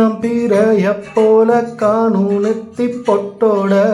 நாம் பிறைய போல காணூனத்தி பொட்டோட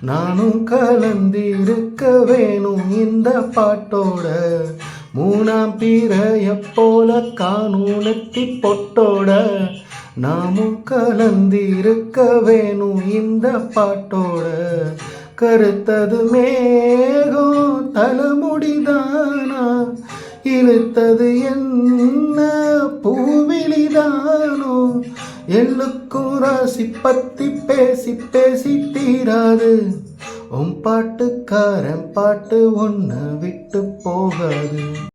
நானும் கலந்திருக்க வேணும் இந்த பாட்டோட. மூணாம் பிறைய போல காணூனத்தி பொட்டோட நாமும் கலந்திருக்க வேணும் இந்த பாட்டோட. கருத்தது மேகம் தலைமுடிதானா இழுத்தது என்ன எள்ளுக்கும் ராசி பத்தி பேசி பேசி தீராது. உன் பாட்டுக்காரன் பாட்டு ஒன்று விட்டு போகாது.